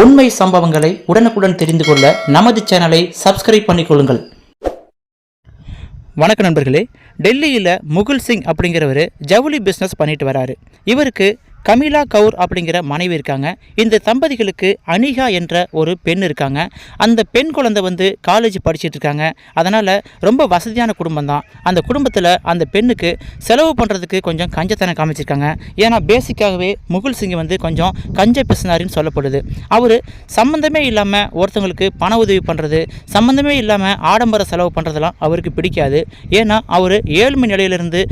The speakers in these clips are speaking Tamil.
உண்மை சம்பவங்களை உடனுக்குடன் தெரிந்து கொள்ள நமது சேனலை சப்ஸ்கிரைப் பண்ணிக்கொள்ளுங்கள் வணக்கம் நண்பர்களே. டெல்லியில் முகுல் சிங் அப்படிங்கிறவர் ஜவுளி பிஸ்னஸ் பண்ணிட்டு வராரு. இவருக்கு கமிலா கவுர் அப்படிங்கிற மனைவி இருக்காங்க. இந்த தம்பதிகளுக்கு அனிகா என்ற ஒரு பெண் இருக்காங்க. அந்த பெண் குழந்தை வந்து காலேஜ் படிச்சுட்டு இருக்காங்க. அதனால் ரொம்ப வசதியான குடும்பம் தான் அந்த குடும்பத்தில் அந்த பெண்ணுக்கு செலவு பண்ணுறதுக்கு கொஞ்சம் கஞ்சத்தனம் காமிச்சிருக்காங்க. ஏன்னா பேசிக்காகவே முகுல் சிங் வந்து கொஞ்சம் கஞ்ச பிசினாரின்னு சொல்லப்படுது. அவர் சம்மந்தமே இல்லாமல் ஒருத்தவங்களுக்கு பண உதவி பண்ணுறது சம்மந்தமே இல்லாமல் ஆடம்பர செலவு பண்ணுறதெல்லாம் அவருக்கு பிடிக்காது. ஏன்னா அவர் ஏழ்மை நிலையிலிருந்து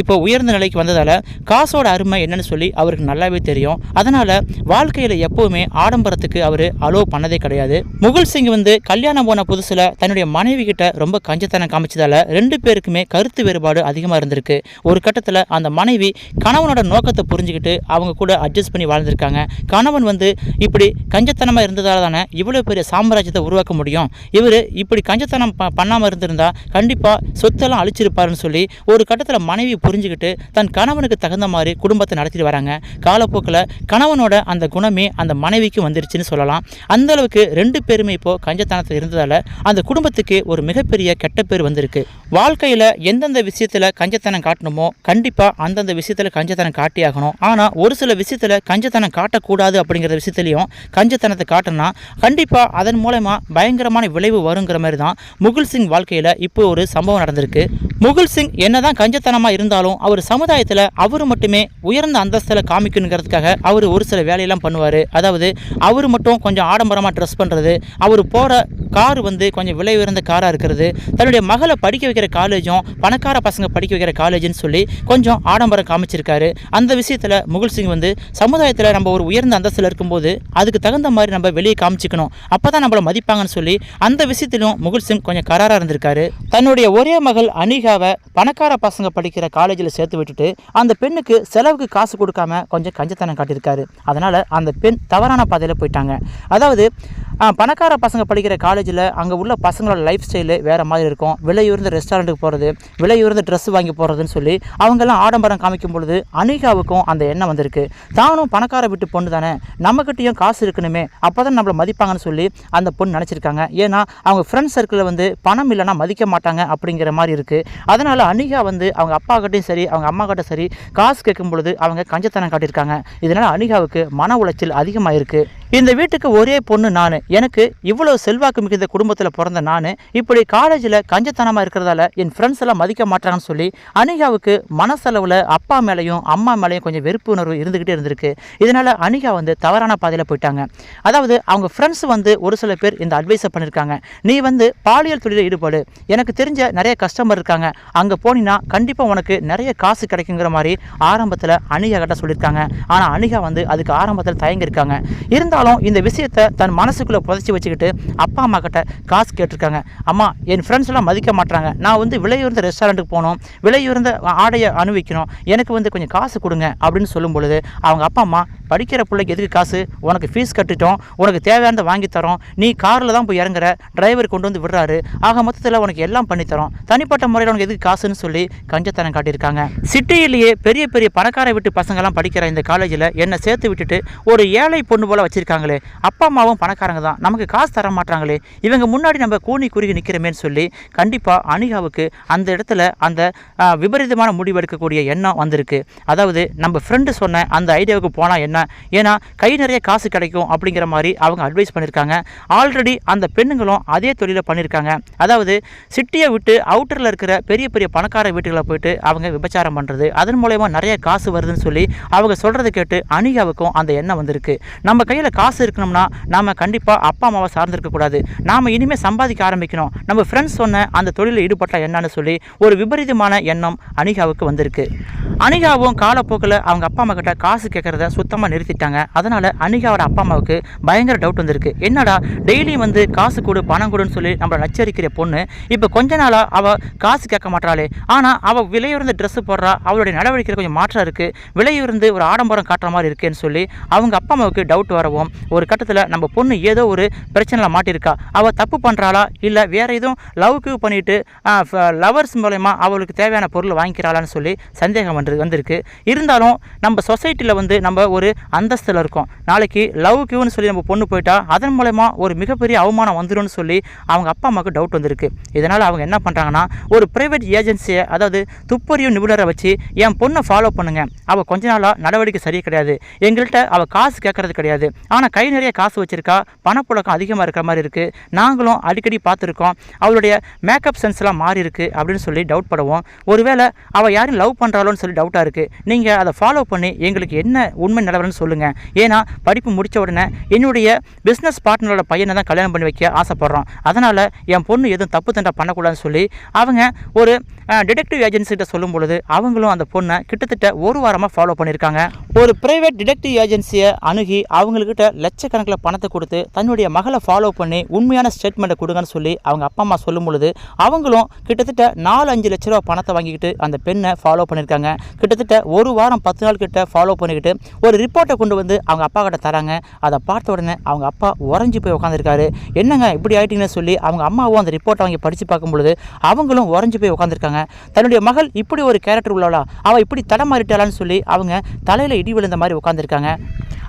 இப்போ உயர்ந்த நிலைக்கு வந்ததால் காசோட அருமை என்னன்னு சொல்லி அவருக்கு நல்லாவே தெரியும். அதனால் வாழ்க்கையில் எப்போவுமே ஆடம்பரத்துக்கு அவர் அலோவ் பண்ணதே கிடையாது. முகுல் சிங் வந்து கல்யாணம் போன புதுசில் தன்னுடைய மனைவி கிட்ட ரொம்ப கஞ்சத்தனம் காமிச்சதால் ரெண்டு பேருக்குமே கருத்து வேறுபாடு அதிகமாக இருந்திருக்கு. ஒரு கட்டத்தில் அந்த மனைவி கணவனோட நோக்கத்தை புரிஞ்சுக்கிட்டு அவங்க கூட அட்ஜஸ்ட் பண்ணி வாழ்ந்திருக்காங்க. கணவன் வந்து இப்படி கஞ்சத்தனமாக இருந்ததால் தானே இவ்வளோ பெரிய சாம்ராஜ்யத்தை உருவாக்க முடியும். இவர் இப்படி கஞ்சத்தனம் ப பண்ணாமல் இருந்திருந்தா கண்டிப்பாக சொத்தெல்லாம் அழிச்சிருப்பாருன்னு சொல்லி ஒரு கட்டத்தில் மனைவி புரிஞ்சுக்கிட்டு தன் கணவனுக்கு தகுந்த மாதிரி குடும்பத்தை நடத்திட்டு வராங்க. காலப்போக்கில் கணவனோட அந்த குணமே அந்த மனைவிக்கு வந்துருச்சுன்னு சொல்லலாம். அந்த அளவுக்கு ரெண்டு பேருமே இப்போ கஞ்சத்தனத்தில் இருந்ததால் அந்த குடும்பத்துக்கு ஒரு மிகப்பெரிய கெட்ட பேர் வந்திருக்கு. வாழ்க்கையில் எந்தெந்த விஷயத்தில் கஞ்சத்தனம் காட்டணுமோ கண்டிப்பாக அந்தந்த விஷயத்தில் கஞ்சத்தனம் காட்டியாகணும் ஆனால் ஒரு சில விஷயத்தில் கஞ்சத்தனம் காட்டக்கூடாது அப்படிங்கிற விஷயத்துலையும் கஞ்சத்தனத்தை காட்டினா கண்டிப்பாக அதன் மூலயமா பயங்கரமான விளைவு வருங்கிற மாதிரி தான் முகுல் சிங் வாழ்க்கையில் இப்போ ஒரு சம்பவம் நடந்திருக்கு. முகுல் சிங் என்னதான் கஞ்சத்தனமாக இருந்தாலும் அவர் சமுதாயத்தில் அவர் மட்டுமே உயர்ந்த அந்தஸ்தில் காமிக்கணுங்கிறதுக்காக அவர் ஒரு சில வேலையெல்லாம் பண்ணுவார். அதாவது அவர் மட்டும் கொஞ்சம் ஆடம்பரமாக ட்ரெஸ் பண்ணுறது அவர் போகிற கார் வந்து கொஞ்சம் விலை உயர்ந்த காராக இருக்கிறது தன்னுடைய மகளை படிக்க வைக்கிற காலேஜும் பணக்கார பசங்க படிக்க வைக்கிற காலேஜ்னு சொல்லி கொஞ்சம் ஆடம்பரம் காமிச்சிருக்காரு. அந்த விஷயத்தில் முகுல் சிங் வந்து சமுதாயத்தில் நம்ம ஒரு உயர்ந்த அந்தஸ்தில் இருக்கும்போது அதுக்கு தகுந்த மாதிரி நம்ம வெளியே காமிச்சிக்கணும். அப்போ தான் நம்மளை மதிப்பாங்கன்னு சொல்லி அந்த விஷயத்திலும் முகுல் சிங் கொஞ்சம் கராராக இருந்திருக்காரு. தன்னுடைய ஒரே மகள் அனிகாவை பணக்கார பசங்க படிக்கிற காலேஜில் சேர்த்து விட்டுட்டு அந்த பெண்ணுக்கு செலவுக்கு காசு கொடுக்காம கொஞ்சம் கஞ்சத்தனம் காட்டியிருக்காரு. அதனால் அந்த பெண் தவறான பாதையில் போயிட்டாங்க. அதாவது பணக்கார பசங்க படிக்கிற காலேஜில் அங்கே உள்ள பசங்களோட லைஃப் ஸ்டைலு வேறு மாதிரி இருக்கும். விலை உயர்ந்த ரெஸ்டாரண்ட்டுக்கு போகிறது விலை உயர்ந்த ட்ரெஸ் வாங்கி போகிறதுன்னு சொல்லி அவங்கெல்லாம் ஆடம்பரம் காமிக்கும் பொழுது அனிகாவுக்கும் அந்த எண்ணம் வந்திருக்கு. தானும் பணக்கார விட்டு பொண்ணு தானே. நம்மக்கிட்டேயும் காசு இருக்கணுமே. அப்போ தான் நம்மளை மதிப்பாங்கன்னு சொல்லி அந்த பொண்ணு நினச்சிருக்காங்க. ஏன்னா அவங்க ஃப்ரெண்ட்ஸ் சர்க்கிளில் வந்து பணம் இல்லைன்னா மதிக்க மாட்டாங்க அப்படிங்கிற மாதிரி இருக்குது அதனால் அனிகா வந்து அவங்க அப்பா கிட்டையும் சரி அவங்க அம்மா கிட்ட சரி காசு கேட்கும் பொழுது அவங்க கஞ்சத்தனம் காட்டியிருக்காங்க. இதனால் அனிகாவுக்கு மன உளைச்சல் அதிகமாக இருக்குது இந்த வீட்டுக்கு ஒரே பொண்ணு நான். எனக்கு இவ்வளோ செல்வாக்கு மிகுந்த குடும்பத்தில் பிறந்த நான். இப்படி காலேஜில் கஞ்சத்தனமாக இருக்கிறதால என் ஃப்ரெண்ட்ஸ் எல்லாம் மதிக்க மாட்டாங்கன்னு சொல்லி அனிகாவுக்கு மனசளவில் அப்பா மேலேயும் அம்மா மேலேயும் கொஞ்சம் வெறுப்பு உணர்வு இருந்துக்கிட்டே இருந்திருக்கு. இதனால் அனிகா வந்து தவறான பாதையில் போயிட்டாங்க. அதாவது அவங்க ஃப்ரெண்ட்ஸ் வந்து ஒரு சில பேர் இந்த அட்வைஸை பண்ணியிருக்காங்க நீ வந்து பாலியல் தொழிலில் ஈடுபாடு. எனக்கு தெரிஞ்ச நிறைய கஸ்டமர் இருக்காங்க. அங்கே போனீங்கன்னா கண்டிப்பாக உனக்கு நிறைய காசு கிடைக்குங்கிற மாதிரி ஆரம்பத்தில் அனிகா கிட்ட சொல்லியிருக்காங்க ஆனால் அனிகா வந்து அதுக்கு ஆரம்பத்தில் தயங்கியிருக்காங்க. இருந்தாலும் இந்த விஷயத்தை தன் மனசுக்குள்ளே புதைச்சி வச்சுக்கிட்டு அப்பா அம்மா கிட்ட காசு கேட்டிருக்காங்க. அம்மா என் ஃப்ரெண்ட்ஸ் எல்லாம் மதிக்க மாட்டாங்க நான் வந்து விலையுயர்ந்த ரெஸ்டாரண்ட்டுக்கு போகணும் விலையுயர்ந்த ஆடையை அனுபவிக்கணும் எனக்கு வந்து கொஞ்சம் காசு கொடுங்க அப்படின்னு சொல்லும் பொழுது அவங்க அப்பா அம்மா படிக்கிற பிள்ளைக்கு எதுக்கு காசு? உனக்கு ஃபீஸ் கட்டிட்டோம் உனக்கு தேவையானதை வாங்கித்தரோம் நீ காரில் தான் போய் இறங்குற டிரைவர் கொண்டு வந்து விடுறாரு. ஆக மொத்தத்தில் உனக்கு எல்லாம் பண்ணித்தரோம் தனிப்பட்ட முறையில் உனக்கு எதுக்கு காசுன்னு சொல்லி கஞ்சத்தனம் காட்டியிருக்காங்க. சிட்டியிலேயே பெரிய பெரிய பணக்கார வீட்டு பசங்கள்லாம் படிக்கிற இந்த காலேஜில் என்னை சேர்த்து விட்டுட்டு ஒரு ஏழை பொண்ணு போல் வச்சுருக்காங்களே. அப்பா அம்மாவும் பணக்காரங்க தான். நமக்கு காசு தர மாட்டாங்களே. இவங்க முன்னாடி நம்ம கூனி குறுகி நிற்கிறோமேன்னு சொல்லி கண்டிப்பாக அனிகாவுக்கு அந்த இடத்துல அந்த விபரீதமான முடிவு எடுக்கக்கூடிய எண்ணம் வந்திருக்கு. அதாவது நம்ம ஃப்ரெண்டு சொன்ன அந்த ஐடியாவுக்கு போனால் என்ன? ஏன்னா கை நிறைய காசு கிடைக்கும் அப்படிங்கிற மாதிரி அவங்க அட்வைஸ் பண்ணியிருக்காங்க ஆல்ரெடி அந்த பெண்ணுங்களும் அதே தொழிலை பண்ணியிருக்காங்க அதாவது சிட்டியை விட்டு அவுட்டரில் இருக்கிற பெரிய பெரிய பணக்கார வீட்டுகளை போயிட்டு அவங்க விபச்சாரம் பண்ணுறது அதன் மூலயமா நிறைய காசு வருதுன்னு சொல்லி அவங்க சொல்கிறத கேட்டு அனிகாவுக்கும் அந்த எண்ணம் வந்திருக்கு. நம்ம கையில் காசு இருக்கணும்னா நாம் கண்டிப்பாக அப்பா அம்மாவை சார்ந்திருக்கக்கூடாது நாம் இனிமேல் சம்பாதிக்க ஆரம்பிக்கணும். நம்ம ஃப்ரெண்ட்ஸ் சொன்ன அந்த தொழிலில் ஈடுபட்ட என்னன்னு சொல்லி ஒரு விபரீதமான எண்ணம் அனிகாவுக்கு வந்திருக்கு. அனிகாவும் காலப்போக்கில் அவங்க அப்பா அம்மா கிட்ட காசு கேட்குறத சுத்தமாக நிறுத்திட்டாங்க. அதனால் அனிகாவோட அப்பா அம்மாவுக்கு பயங்கர டவுட் வந்திருக்கு. என்னடா டெய்லியும் வந்து காசு கொடு பணம் கொடுன்னு சொல்லி நம்மளை நச்சரிக்கிற பொண்ணு இப்போ கொஞ்ச நாளாக அவள் காசு கேட்க மாட்டாளே ஆனால் அவள் விலையுறந்த ட்ரெஸ்ஸு போடுறா அவளுடைய நடவடிக்கையில் கொஞ்சம் மாற்றம் இருக்குது விலையுறந்து ஒரு ஆடம்பரம் காட்டுற மாதிரி இருக்குன்னு சொல்லி அவங்க அப்பா அம்மாவுக்கு டவுட் வரவும் ஒரு கட்டத்தில் நம்ம பொண்ணு ஏதோ ஒரு பிரச்சனையில் மாட்டியிருக்கா அவள் தப்பு பண்ணுறாளா இல்லை வேறு எதுவும் லவ்க்கு பண்ணிட்டு லவர்ஸ் மூலயமா அவளுக்கு தேவையான பொருள் வாங்கிக்கிறாளான்னு சொல்லி சந்தேகம் வந்து வந்திருக்கு. இருந்தாலும் நம்ம சொசைட்டியில் வந்து நம்ம ஒரு அந்தஸ்தில் இருக்கும். நாளைக்கு லவ் கியூன்னு சொல்லி நம்ம பொண்ணு போயிட்டா அதன் மூலயமா ஒரு மிகப்பெரிய அவமானம் வந்துரும்னு சொல்லி அவங்க அப்பா அம்மாவுக்கு டவுட் வந்திருக்கு. இதனால் அவங்க என்ன பண்ணுறாங்கன்னா ஒரு ப்ரைவேட் ஏஜென்சியை அதாவது துப்பறிவு நிபுணரை வச்சு என் பொண்ணை ஃபாலோ பண்ணுங்கள் அவள் கொஞ்ச நாளாக நடவடிக்கை சரியே கிடையாது. எங்கள்கிட்ட அவள் காசு கேட்கறது கிடையாது. ஆனால் கை நிறைய காசு வச்சுருக்கா பணப்புழக்கம் அதிகமாக இருக்கிற மாதிரி இருக்குது நாங்களும் அடிக்கடி பார்த்துருக்கோம். அவளுடைய மேக்கப் சென்ஸ்லாம் மாறி இருக்கு அப்படின்னு சொல்லி டவுட் படுவோம். ஒருவேளை அவள் யாரும் லவ் பண்ணுறாளோன்னு சொல்லி டவுட்டாக இருக்குது நீங்கள் அதை ஃபாலோ பண்ணி எங்களுக்கு என்ன உண்மை தவறுன்னு சொல்லுங்கள் ஏன்னா படிப்பு முடித்த உடனே என்னுடைய பிஸ்னஸ் பார்ட்னரோட பையனை தான் கல்யாணம் பண்ணி வைக்க ஆசைப்பட்றோம் அதனால் என் பொண்ணு எதுவும் தப்பு தண்டை பண்ணக்கூடாதுன்னு சொல்லி அவங்க ஒரு டிடெக்டிவ் ஏஜென்சிகிட்ட சொல்லும் பொழுது அவங்களும் அந்த பொண்ணை கிட்டத்தட்ட ஒரு வாரமாக ஃபாலோ பண்ணியிருக்காங்க. ஒரு பிரைவேட் டிடெக்டிவ் ஏஜென்சியை அணுகி அவங்கக்கிட்ட லட்சக்கணக்கில் பணத்தை கொடுத்து தன்னுடைய மகளை ஃபாலோ பண்ணி உண்மையான ஸ்டேட்மெண்ட்டை கொடுங்கன்னு சொல்லி அவங்க அப்பா அம்மா சொல்லும் பொழுது அவங்களும் கிட்டத்தட்ட நாலு அஞ்சு லட்ச ரூபா பணத்தை வாங்கிக்கிட்டு அந்த பெண்ணை ஃபாலோ பண்ணியிருக்காங்க. கிட்டத்தட்ட ஒரு வாரம் பத்து நாள் கிட்ட ஃபாலோ பண்ணிக்கிட்டு ஒரு ரிப்போர்ட்டை கொண்டு வந்து அவங்க அப்பா கிட்ட தராங்க. அதை பார்த்த உடனே அவங்க அப்பா உறைஞ்சி போய் உட்காந்துருக்காரு என்னங்க இப்படி ஆயிட்டீங்கன்னு சொல்லி அவங்க அம்மாவும் அந்த ரிப்போர்ட்டை வாங்கி படித்து பார்க்கும் பொழுது அவங்களும் உறைஞ்சி போய் உட்காந்துருக்காங்க தன்னுடைய மகள் இப்படி ஒரு கேரக்டர் உள்ளவளா அவள் இப்படி தடமாறிட்டாளான்னு சொல்லி அவங்க தலையில் இடி விழுந்த மாதிரி உட்காந்துருக்காங்க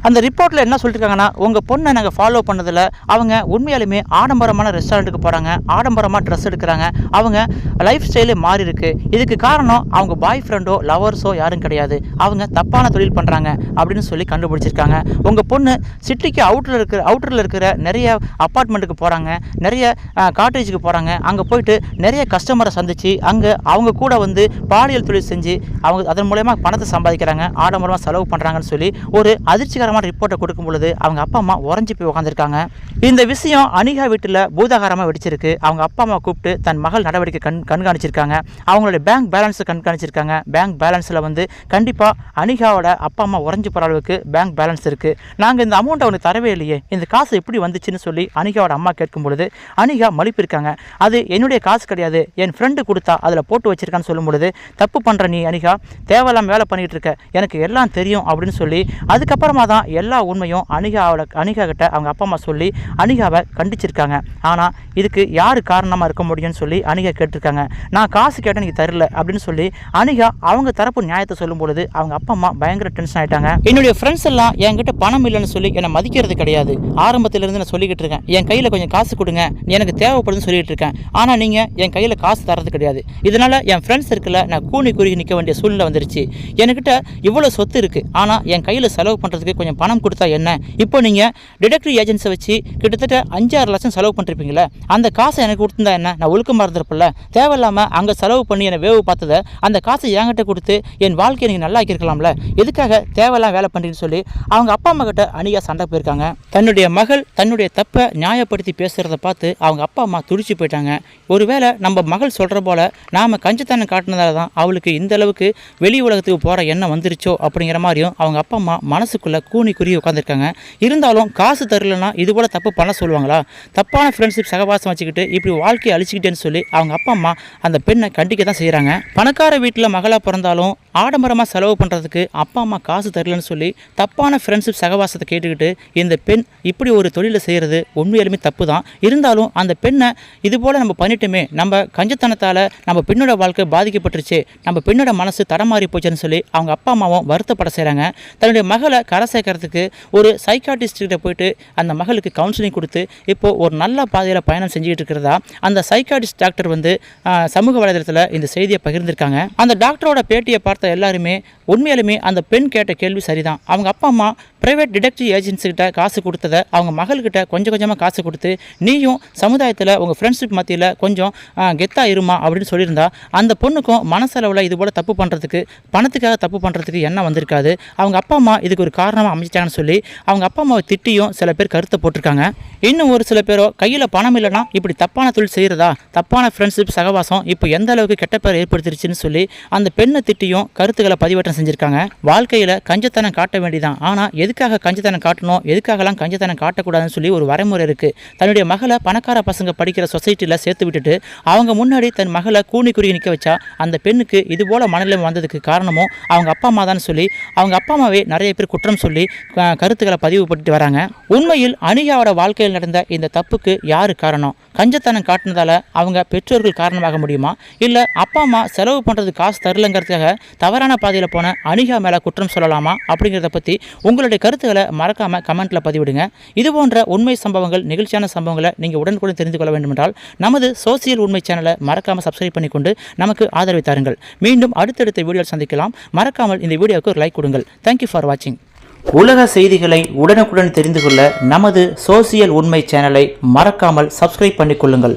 அந்த ரிப்போர்ட்டில் என்ன சொல்லியிருக்காங்கன்னா உங்கள் பொண்ணை நாங்கள் ஃபாலோ பண்ணதில் அவங்க உண்மையாலுமே ஆடம்பரமான ரெஸ்டாரண்ட்டுக்கு போகிறாங்க ஆடம்பரமாக ட்ரெஸ் எடுக்கிறாங்க அவங்க லைஃப் ஸ்டைலே மாறி இருக்கு. இதுக்கு காரணம் அவங்க பாய் ஃப்ரெண்டோ லவர்ஸோ யாரும் கிடையாது. அவங்க தப்பான தொழில் பண்ணுறாங்க அப்படின்னு சொல்லி கண்டுபிடிச்சிருக்காங்க. உங்கள் பொண்ணு சிட்டிக்கு அவுட்டரில் இருக்கிற அவுட்டரில் இருக்கிற நிறைய அப்பார்ட்மெண்ட்டுக்கு போகிறாங்க நிறைய காட்டேஜுக்கு போகிறாங்க அங்கே போயிட்டு நிறைய கஸ்டமரை சந்தித்து அங்கே அவங்க கூட வந்து பாலியல் தொழில் செஞ்சு அவங்க அதன் மூலயமா பணத்தை சம்பாதிக்கிறாங்க ஆடம்பரமாக செலவு பண்ணுறாங்கன்னு சொல்லி ஒரு அதிர்ச்சி அதிர்ச்சிகரமான ரிப்போர்ட்டை கொடுக்கும் பொழுது அவங்க அப்பா அம்மா உறைஞ்சி போய் உட்காந்துருக்காங்க இந்த விஷயம் அனிகா வீட்டில் பூதாகாரமாக வெடிச்சிருக்கு. அவங்க அப்பா அம்மா கூப்பிட்டு தன் மகள் நடவடிக்கை கண் கண்காணிச்சிருக்காங்க. அவங்களுடைய பேங்க் பேலன்ஸை கண்காணிச்சிருக்காங்க. பேங்க் பேலன்ஸில் வந்து கண்டிப்பாக அனிகாவோட அப்பா அம்மா உறைஞ்சி போகிற அளவுக்கு பேங்க் பேலன்ஸ் இருக்குது நாங்கள் இந்த அமௌண்ட் அவனுக்கு தரவே இல்லையே. இந்த காசு எப்படி வந்துச்சுன்னு சொல்லி அனிகாவோட அம்மா கேட்கும் பொழுது அனிகா மலிப்பிருக்காங்க. அது என்னுடைய காசு கிடையாது. என் ஃப்ரெண்டு கொடுத்தா அதில் போட்டு வச்சிருக்கான்னு சொல்லும் பொழுது தப்பு பண்ணுற நீ அனிகா. தேவையில்லாமல் வேலை பண்ணிகிட்டு இருக்க. எனக்கு எல்லாம் தெரியும் அப்படின்னு சொல்லி அதுக்கப்புறமா தான் எல்லா உண்மையும் அனிகாவோட அனிகா கிட்ட அவங்க அப்பா அம்மா சொல்லி அனிகாவை கண்டிச்சிருக்காங்க. ஆனால் இதுக்கு யார் காரணமாக இருக்க முடியும்னு சொல்லி அனிகா கேட்டிருக்காங்க. நான் காசு கேட்டேன் நீங்கள் தரல அப்படின்னு சொல்லி அனிகா அவங்க தரப்பு நியாயத்தை சொல்லும் பொழுது அவங்க அப்பா அம்மா பயங்கர டென்ஷன் ஆயிட்டாங்க. என்னுடைய ஃப்ரெண்ட்ஸ் எல்லாம் என்கிட்ட பணம் இல்லைன்னு சொல்லி என்னை மதிக்கிறது கிடையாது. ஆரம்பத்திலிருந்து நான் சொல்லிக்கிட்டு இருக்கேன். என் கையில் கொஞ்சம் காசு கொடுங்க. எனக்கு தேவைப்படுதுன்னு சொல்லிட்டு இருக்கேன். ஆனால் நீங்கள் என் கையில் காசு தரது கிடையாது. இதனால் என் ஃப்ரெண்ட்ஸ் இருக்குல்ல நான் கூனி குறுகி நிற்க வேண்டிய சூழ்நிலை வந்துருச்சு. என்கிட்ட இவ்வளோ சொத்து இருக்குது ஆனால் என் கையில் செலவு பண்ணுறதுக்கு கொஞ்சம் பணம் கொடுத்தா என்ன? இப்போ நீங்கள் டிடெக்டிவ் ஏஜென்ஸை வச்சு கிட்டத்தட்ட அஞ்சாறு லட்சம் செலவு பண்ணிருப்பீங்களே அந்த காசை எனக்கு கொடுத்துருந்தா என்ன? நான் ஒழுக்கமாக இருந்திருப்பில்ல தேவையில்லாமல் அங்கே செலவு பண்ணி என்னை வேவு பார்த்ததை அந்த காசை என்கிட்ட கொடுத்து என் வாழ்க்கையை நீங்கள் நல்லா ஆக்கியிருக்கலாம்ல. எதுக்காக தேவையில்லாம் வேலை பண்ணுறீன்னு சொல்லி அவங்க அப்பா அம்மா கிட்ட அணியா சண்டை போயிருக்காங்க. தன்னுடைய மகள் தன்னுடைய தப்பை நியாயப்படுத்தி பேசுகிறத பார்த்து அவங்க அப்பா அம்மா துடிச்சு போயிட்டாங்க. ஒருவேளை நம்ம மகள் சொல்கிற போல் நாம் கஞ்சத்தனம் காட்டினதால தான் அவளுக்கு இந்த அளவுக்கு வெளி உலகத்துக்கு போகிற எண்ணம் வந்துருச்சோ அப்படிங்கிற மாதிரியும் அவங்க அப்பா அம்மா மனசுக்குள்ளே கூனி குறுகி உட்காந்துருக்காங்க இருந்தாலும் காசு தரலன்னா இது போல் தப்பு பண்ண சொல்லுவாங்களா? தப்பான ஃப்ரெண்ட்ஷிப் சகவாசம் வச்சுக்கிட்டு இப்படி வாழ்க்கையை அழிச்சிக்கிட்டேன்னு சொல்லி அவங்க அப்பா அம்மா அந்த பெண்ணை கண்டிக்க தான் செய்கிறாங்க பணக்கார வீட்டில் மகளாக பிறந்தாலும் ஆடம்பரமாக செலவு பண்ணுறதுக்கு அப்பா அம்மா காசு தரலன்னு சொல்லி தப்பான ஃப்ரெண்ட்ஷிப் சகவாசத்தை கேட்டுக்கிட்டு இந்த பெண் இப்படி ஒரு தொழிலை செய்கிறது உண்மையாலுமே தப்பு தான் இருந்தாலும் அந்த பெண்ணை இது போல் நம்ம பண்ணிட்டோமே நம்ம கஞ்சத்தனத்தால் நம்ம பெண்ணோட வாழ்க்கை பாதிக்கப்பட்டுருச்சு நம்ம பெண்ணோட மனசு தடமாறி போச்சுன்னு சொல்லி அவங்க அப்பா அம்மாவும் வருத்தப்பட செய்கிறாங்க தன்னுடைய மகளை கரை சேர்க்கறதுக்கு ஒரு சைக்காட்டிஸ்ட்கிட்ட போயிட்டு அந்த மகளுக்கு கவுன்சிலிங் கொடுத்து இப்போது ஒரு நல்ல பாதையில் பயணம் செஞ்சுக்கிட்டு இருக்கிறதா? அந்த சைக்காட்டிஸ்ட் டாக்டர் வந்து சமூக வலைதளத்தில் இந்த செய்தியை பகிர்ந்திருக்காங்க. அந்த டாக்டரோட பேட்டியை பார்த்து எல்லாருமே உண்மையாலுமே அந்த பெண் கேட்ட கேள்வி சரிதான். அவங்க அப்பா அம்மா ப்ரைவேட் டிடெக்டிவ் ஏஜென்சிக்கிட்ட காசு கொடுத்ததை அவங்க மகள்கிட்ட கொஞ்சம் கொஞ்சமாக காசு கொடுத்து நீயும் சமுதாயத்தில் உங்கள் ஃப்ரெண்ட்ஷிப் மத்தியில் கொஞ்சம் கெத்தாக இருமா அப்படின்னு சொல்லியிருந்தா அந்த பொண்ணுக்கும் மனசளவில் இது போல் தப்பு பண்ணுறதுக்கு பணத்துக்காக தப்பு பண்ணுறதுக்கு என்ன வந்திருக்காது. அவங்க அப்பா அம்மா இதுக்கு ஒரு காரணமாக அமைச்சிட்டாங்கன்னு சொல்லி அவங்க அப்பா அம்மாவை திட்டியும் சில பேர் கருத்தை போட்டிருக்காங்க. இன்னும் ஒரு சில பேரோ கையில் பணம் இல்லைனா இப்படி தப்பான தொழில் செய்கிறதா தப்பான ஃப்ரெண்ட்ஷிப் சகவாசம் இப்போ எந்த அளவுக்கு கெட்ட பேர் ஏற்படுத்திருச்சுன்னு சொல்லி அந்த பெண்ணை திட்டியும் கருத்துக்களை பதிவேற்றம் செஞ்சுருக்காங்க. வாழ்க்கையில் கஞ்சத்தனம் காட்ட வேண்டியதான் ஆனால் எதுக்காக கஞ்சத்தனம் காட்டணும்? எதுக்காகலாம் கஞ்சத்தனம் காட்டக்கூடாதுன்னு சொல்லி ஒரு வரைமுறை இருக்குது தன்னுடைய மகளை பணக்கார பசங்க படிக்கிற சொசைட்டியில் சேர்த்து விட்டுட்டு அவங்க முன்னாடி தன் மகளை கூணி குறுகி நிற்க வச்சா அந்த பெண்ணுக்கு இது போல் மனநிலைமை வந்ததுக்கு காரணமும் அவங்க அப்பா அம்மா தான் சொல்லி அவங்க அப்பா அம்மாவே நிறைய பேர் குற்றம் சொல்லி கருத்துக்களை பதிவு பண்ணிட்டு வராங்க. உண்மையில் அனிகாவோட வாழ்க்கையில் நடந்த இந்த தப்புக்கு யார் காரணம்? கஞ்சத்தனம் காட்டினதால் அவங்க பெற்றோர்கள் காரணமாக முடியுமா? இல்லை அப்பா அம்மா செலவு பண்ணுறது காசு தரலங்கிறதுக்காக தவறான பாதையில் போன அனிகா மேலே குற்றம் சொல்லலாமா அப்படிங்கிறத பற்றி உங்களுடைய கருத்துக்களை மறக்காமல் கமெண்ட்டில் பதிவிடுங்க. இது போன்ற உண்மை சம்பவங்கள் நிகழ்ச்சியான சம்பவங்களை நீங்கள் உடனுக்குடன் தெரிந்து கொள்ள வேண்டுமென்றால் நமது சோசியல் உண்மை சேனலை மறக்காமல் சப்ஸ்கிரைப் பண்ணிக்கொண்டு நமக்கு ஆதரவை தாருங்கள். மீண்டும் அடுத்தடுத்த வீடியோ சந்திக்கலாம். மறக்காமல் இந்த வீடியோவுக்கு ஒரு லைக் கொடுங்கள். தேங்க்யூ ஃபார் வாட்சிங் உலக செய்திகளை உடனுக்குடன் தெரிந்து கொள்ள நமது சோசியல் உண்மை சேனலை மறக்காமல் சப்ஸ்கிரைப் பண்ணிக்கொள்ளுங்கள்.